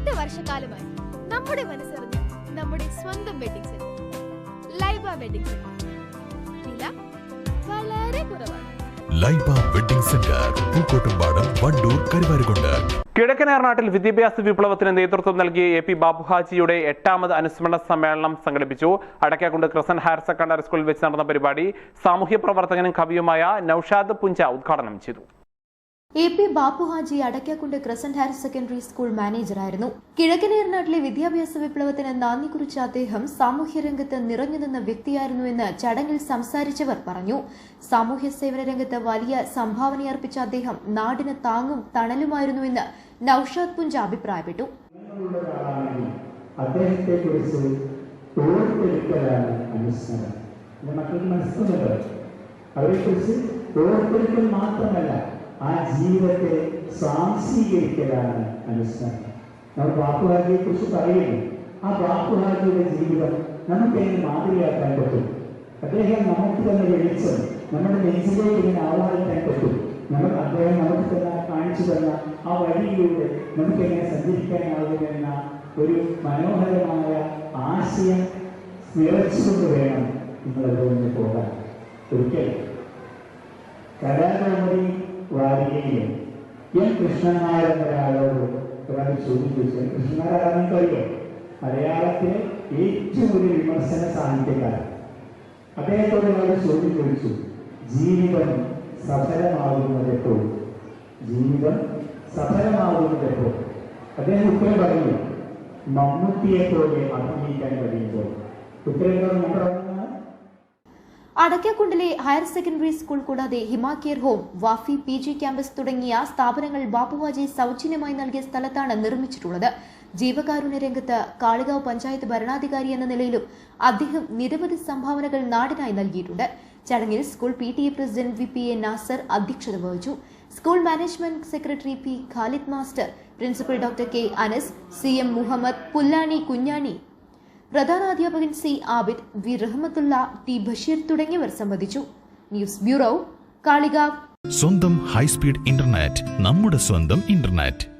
എട്ട് വർഷക്കാലമായി നമ്മുടെ മനസ്സറിഞ്ഞ നമ്മുടെ സ്വന്തം wedding centre Laiba wedding centre വില വളരെ കുറവാണ്. Laiba wedding centre Pookkottumpadam Wandoor Karuvarakundu. കിഴക്കൻ ഏറനാട്ടിൽ വിദ്യാഭ്യാസ വിപ്ലവത്തിന് നേതൃത്വം നൽകിയ എ പി ബാബുഹാജിയുടെ എട്ടാമത് അനുസ്മരണ സമ്മേളനം സംഘടിപ്പിച്ചു. അടക്കാക്കുണ്ട് ക്രിസൻ ഹയർ സെക്കൻഡറി സ്കൂളിൽ വെച്ച് നടന്ന പരിപാടി. സാമൂഹ്യ പ്രവർത്തകനും കവിയുമായ നൌഷാദ് പുഞ്ച ഉദ്ഘാടനം ചെയ്തു. A P Bappuhaji Adakkakundu crescent higher secondary school മാനേജറായിരുന്നു. കിഴക്കൻ ഏറനാട്ടിലെ വിദ്യാഭ്യാസ വിപ്ലവത്തിന് നന്ദി കുറിച്ച അദ്ദേഹം സാമൂഹ്യ രംഗത്ത് നിറഞ്ഞു നിന്ന വ്യക്തിയായിരുന്നുവെന്ന് ചടങ്ങിൽ സംസാരിച്ചവർ പറഞ്ഞു. സാമൂഹ്യ സേവന രംഗത്ത് വലിയ സംഭാവനയർപ്പിച്ച അദ്ദേഹം നാടിന് താങ്ങും തണലുമായിരുന്നുവെന്ന് നൌഷാദ് പുഞ്ച അഭിപ്രായപ്പെട്ടു. അദ്ദേഹത്തെ കുറിച്ച് മനസ്സിലുണ്ടല്ലോ അവരെക്കുറിച്ച് ഓർത്തെടുക്കൽ മാത്രമല്ല ആ ജീവിതത്തെ സ്വാംശീകരിക്കലാണ് അനുസ്മരണം. നമ്മൾ ബാപ്പുഹാജിയെ കുറിച്ച് പറയുന്നു. ആ ബാപ്പുഹാജിയുടെ ജീവിതം നമുക്ക് എങ്ങനെ മാതൃകയാക്കാൻ പറ്റും? അദ്ദേഹം നമുക്ക് തന്നെ വെളിച്ചം നമ്മുടെ നെഞ്ചിലേക്ക് ഇങ്ങനെ ആവാഹിക്കാൻ പറ്റും. നമ്മൾ അദ്ദേഹം നമുക്ക് തന്നെ കാണിച്ചു തന്ന ആ വഴിയിലൂടെ നമുക്ക് എങ്ങനെ സഞ്ചരിക്കാനാകുമെന്ന ഒരു മനോഹരമായ ആശയം നിറച്ചുകൊണ്ട് വേണം നിങ്ങളത് മുന്നിൽ പോകാൻ. ഒരിക്കൽ കലാകൗമുദി വാരികയിലും എൻ കൃഷ്ണന്മാർ എന്നൊരാളോട് ഒരാൾ ചോദിച്ചു കൃഷ്ണനായർ അറിയോ? മലയാളത്തിലെ ഏറ്റവും ഒരു വിമർശന സാഹിത്യകാരൻ. അദ്ദേഹത്തോട് ഒരാൾ ചോദ്യം ചോദിച്ചു. ജീവിതം സഫലമാകുന്നതെപ്പോൾ? ജീവിതം സഫലമാകുന്നതെപ്പോൾ? അദ്ദേഹം ഉത്തരം പറഞ്ഞു. മമ്മൂട്ടിയെ പോലെ അഭിനയിക്കാൻ കഴിയുമ്പോൾ. ഉത്തരം നമ്മുടെ അടയ്ക്കാക്കുണ്ടിലെ ഹയർ സെക്കൻഡറി സ്കൂൾ കൂടാതെ Hima care home Wafy P G campus തുടങ്ങിയ സ്ഥാപനങ്ങൾ ബാപ്പുവാജി സൗജന്യമായി നൽകിയ സ്ഥലത്താണ് നിർമ്മിച്ചിട്ടുള്ളത്. ജീവകാരുണ്യ രംഗത്ത് കാളികാവ് പഞ്ചായത്ത് ഭരണാധികാരി എന്ന നിലയിലും അദ്ദേഹം നിരവധി സംഭാവനകൾ നാടിനായി നൽകിയിട്ടുണ്ട്. ചടങ്ങിൽ school P T A president V P A Nasar അധ്യക്ഷത വഹിച്ചു. School management secretary P Khalid master principal doctor K Anas C M Muhammad Pullani Kunjani പ്രധാനാധ്യാപകൻ C Abid V Rahmathulla T Basheer തുടങ്ങിയവർ സംബന്ധിച്ചു. News bureau Kalikavu. സ്വന്തം high speed internet നമ്മുടെ സ്വന്തം internet.